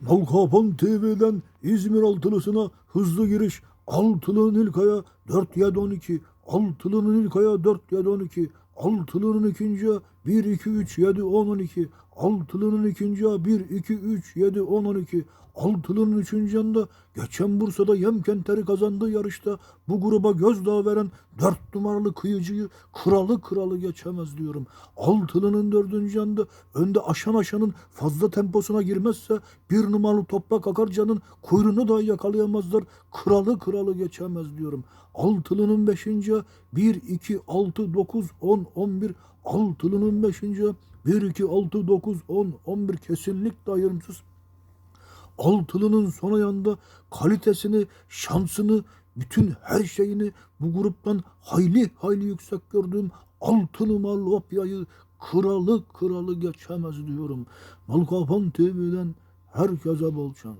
Malkapan TV'den İzmir altılısına hızlı giriş. Altılının ilk aya 4 7 12. Altılının ilk aya 4 7 12. Altılının ikinci aya 1 2 3 7 10 12. Altılının ikinci aya 1 2 3 7 10 12. Altılının üçüncü yanında geçen Bursa'da Yemkenteri kazandığı yarışta bu gruba gözdağı veren dört numaralı kıyıcıyı kralı kralı geçemez diyorum. Altılının dördüncü yanında önde aşan aşanın fazla temposuna girmezse bir numaralı toprak akarcanın kuyruğunu da yakalayamazlar. Kralı kralı geçemez diyorum. Altılının beşinci 1, 2, 6, 9, 10, 11. Altılının beşinci 1, 2, 6, 9, 10, 11 kesinlikle ayrımsız altılının son ayağında kalitesini, şansını, bütün her şeyini bu gruptan hayli hayli yüksek gördüğüm altı numaralı Opya'yı kralı kralı geçemez diyorum. Malkapan TV'den herkese bol şans.